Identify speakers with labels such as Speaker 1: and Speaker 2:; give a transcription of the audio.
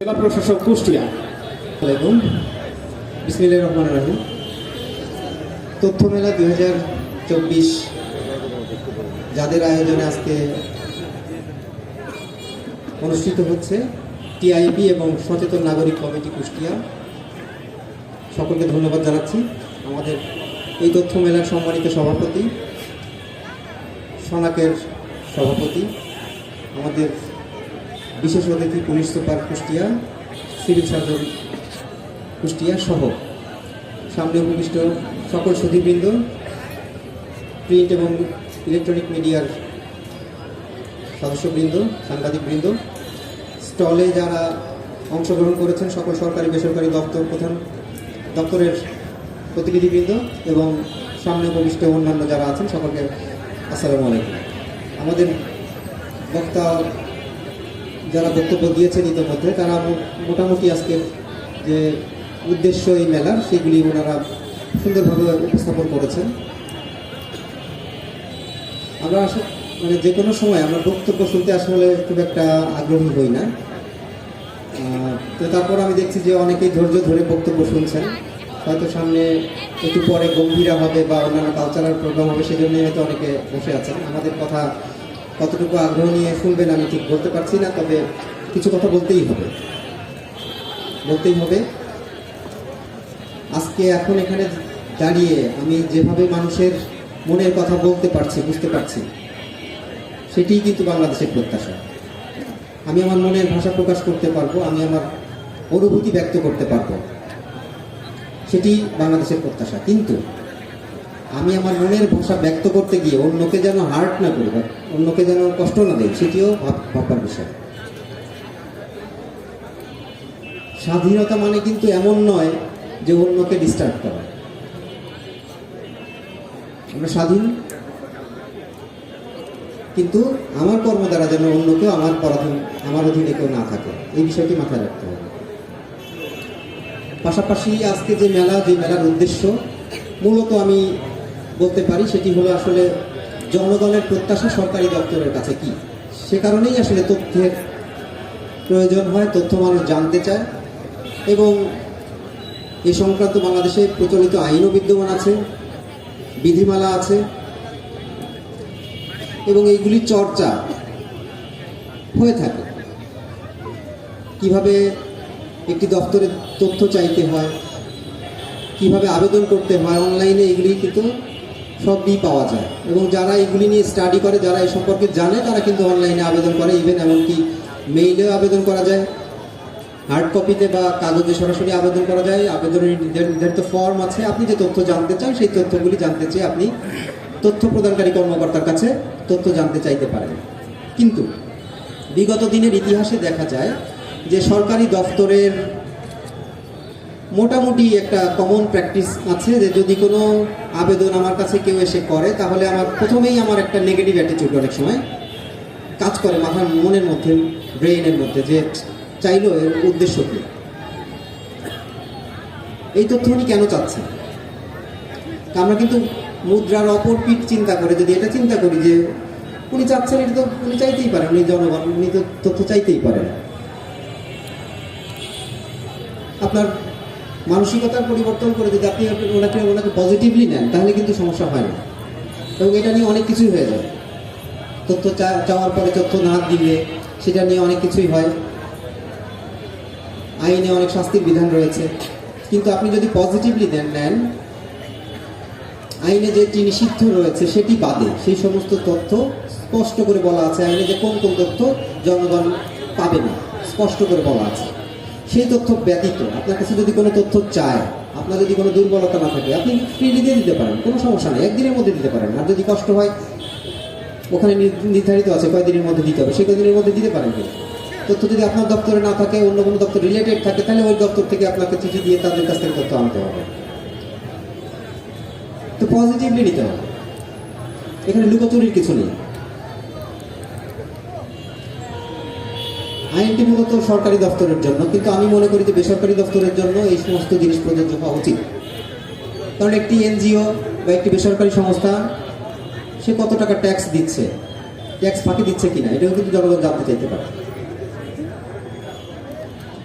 Speaker 1: জেলা প্রশাসক কুষ্টিয়া।
Speaker 2: আলাইকুম বিসমিল্লাহির রহমানির রহিম। তথ্য মেলা দুই হাজার চব্বিশ যাদের আয়োজনে আজকে অনুষ্ঠিত হচ্ছে টিআইবি এবং সচেতন নাগরিক কমিটি কুষ্টিয়া। সকলকে ধন্যবাদ জানাচ্ছি। আমাদের এই তথ্য মেলার সম্মানিত সভাপতি, সনাকের সভাপতি, আমাদের বিশেষ অতিথি police super Kushtia, civil surgeon Kushtia সহ। সামনে উপবিষ্ট সকল সুধীবৃন্দ, প্রিন্ট এবং ইলেকট্রনিক মিডিয়ার সদস্যবৃন্দ, সাংবাদিকবৃন্দ, স্টলে যারা অংশগ্রহণ করেছেন সকল সরকারি, বেসরকারি দপ্তর প্রধান দপ্তরের প্রতিনিধিবৃন্দ এবং সামনে উপবিষ্ট অন্যান্য যারা আছেন সকলকে আসসালামু আলাইকুম। আমাদের বক্তা যারা বক্তব্য দিয়েছেন ইতিমধ্যে, তারা মোটামুটি আজকে যে উদ্দেশ্য এই মেলার, সেগুলি ওনারা সুন্দরভাবে উপস্থাপন করেছেন। আমরা আসলে মানে যে কোনো সময় আমরা বক্তব্য শুনতে আসলে খুব একটা আগ্রহী হই না। তো তারপর আমি দেখছি যে অনেকেই ধৈর্য ধরে বক্তব্য শুনছেন। হয়তো সামনে একটু পরে গম্ভীরা হবে বা অন্যান্য কালচারাল প্রোগ্রাম হবে, সেজন্য হয়তো অনেকে বসে আছেন। আমাদের কথা কতটুকু আগ্রহ নিয়ে শুনবেন আমি ঠিক বলতে পারছি না, তবে কিছু কথা বলতেই হবে। বলতেই হবে। আজকে এখন এখানে দাঁড়িয়ে আমি যেভাবে মানুষের মনের কথা বলতে পারছি, বুঝতে পারছি, সেটিই কিন্তু বাংলাদেশের প্রত্যাশা। আমি আমার মনের ভাষা প্রকাশ করতে পারব, আমি আমার অনুভূতি ব্যক্ত করতে পারব, সেটি বাংলাদেশের প্রত্যাশা। কিন্তু আমি আমার মনের ভাষা ব্যক্ত করতে গিয়ে অন্যকে যেন হার্ট না করি বা অন্যকে যেন কষ্ট না দেয় সেটিও ভাববার বিষয়। স্বাধীনতা মানে কিন্তু এমন নয় যে অন্যকে ডিস্টার্ব করা। আমরা স্বাধীন। কিন্তু আমার কর্ম দ্বারা যেন অন্য কেউ আমার পরাধীন আমার অধীনে কেউ না থাকে, এই বিষয়টি মাথায় রাখতে হবে। পাশাপাশি আজকে যে মেলা, যে মেলার উদ্দেশ্য, মূলত আমি বলতে পারি সেটি হলো আসলে জনগণের প্রত্যাশা সরকারি দপ্তরের কাছে কি? সে কারণেই আসলে তথ্যের প্রয়োজন হয়, তথ্য মানুষ জানতে চায় এবং এ সংক্রান্ত বাংলাদেশে প্রচলিত আইনও বিদ্যমান আছে, বিধিমালা আছে এবং এইগুলির চর্চা হয়ে থাকে। কীভাবে একটি দপ্তরে তথ্য চাইতে হয়, কীভাবে আবেদন করতে হয়, অনলাইনে এগুলি কিন্তু সবই পাওয়া যায়। এবং যারা এগুলি নিয়ে স্টাডি করে, যারা এই সম্পর্কে জানে, তারা কিন্তু অনলাইনে আবেদন করে। ইভেন এমনকি মেইলেও আবেদন করা যায়। হার্ড কপিতে বা কাগজে সরাসরি আবেদন করা যায়। আবেদনের নির্ধার- নির্ধারিত ফর্ম আছে। আপনি যে তথ্য জানতে চান, সেই তথ্যগুলি জানতে চেয়ে আপনি তথ্য প্রদানকারী কর্মকর্তার কাছে তথ্য জানতে চাইতে পারেন। কিন্তু বিগত দিনের ইতিহাসে দেখা যায় যে সরকারি দফতরের মোটামুটি একটা কমন প্র্যাকটিস আছে যে যদি কোনো আবেদন আমার কাছে কেউ এসে করে, তাহলে আমার প্রথমেই আমার একটা নেগেটিভ অ্যাটিটিউড অনেক সময় কাজ করে মাথার মনের মধ্যে ব্রেইনের মধ্যে যে চাইলো এর উদ্দেশ্য কি? এই তথ্য উনি কেন চাচ্ছেন? তা আমরা কিন্তু মুদ্রার অপর পিঠ চিন্তা করে, যদি এটা চিন্তা করি যে উনি চাচ্ছেন, এটা তো উনি চাইতেই পারেন, উনি জনগণ, উনি তো তথ্য চাইতেই পারেন। আপনার মানসিকতার পরিবর্তন করে যদি আপনি ওনাকে ওনাকে পজিটিভলি নেন, তাহলে কিন্তু সমস্যা হয় না। এবং এটা নিয়ে অনেক কিছুই হয়ে যায়। তথ্য চাওয়ার পরে তথ্য না দিলে সেটা নিয়ে অনেক কিছুই হয়। আইনে অনেক শাস্তির বিধান রয়েছে। কিন্তু আপনি যদি পজিটিভলি দেন নেন, আইনে যেটি নিষিদ্ধ রয়েছে সেটি বাদে সেই সমস্ত তথ্য স্পষ্ট করে বলা আছে। আইনে যে কোন কোন তথ্য জনগণ পাবে না, স্পষ্ট করে বলা আছে। সেই তথ্য ব্যতীত আপনার কাছে যদি কোনো তথ্য চায়, আপনার যদি কোনো দুর্বলতা না থাকে, আপনি ফ্রিলি দিয়ে দিতে পারেন, কোনো সমস্যা নেই, একদিনের মধ্যে দিতে পারেন। আর যদি কষ্ট হয়, ওখানে নির- নির্ধারিত আছে কয়দিনের মধ্যে দিতে হবে, সেই কয়দিনের মধ্যে দিতে পারেন তথ্য যদি আপনার দপ্তরে না থাকে, অন্য কোনো দপ্তর রিলেটেড থাকে, তাহলে ওই দপ্তর থেকে আপনাকে চিঠি দিয়ে তাদের কাছ থেকে তথ্য আনতে হবে। তো পজিটিভলি নিতে হবে। এখানে লুকোচুরির কিছু নেই। আইনটি মূলত সরকারি দপ্তরের জন্য, কিন্তু আমি মনে করি যে বেসরকারি দপ্তরের জন্য এই সমস্ত জিনিস প্রযোজ্য হওয়া উচিত। কারণ একটি এনজিও বা একটি বেসরকারি সংস্থা, সে কত টাকা ট্যাক্স দিচ্ছে? ট্যাক্স ফাঁকি দিচ্ছে কিনা? এটাও কিন্তু জনগণ জানতে চাইতে পারে।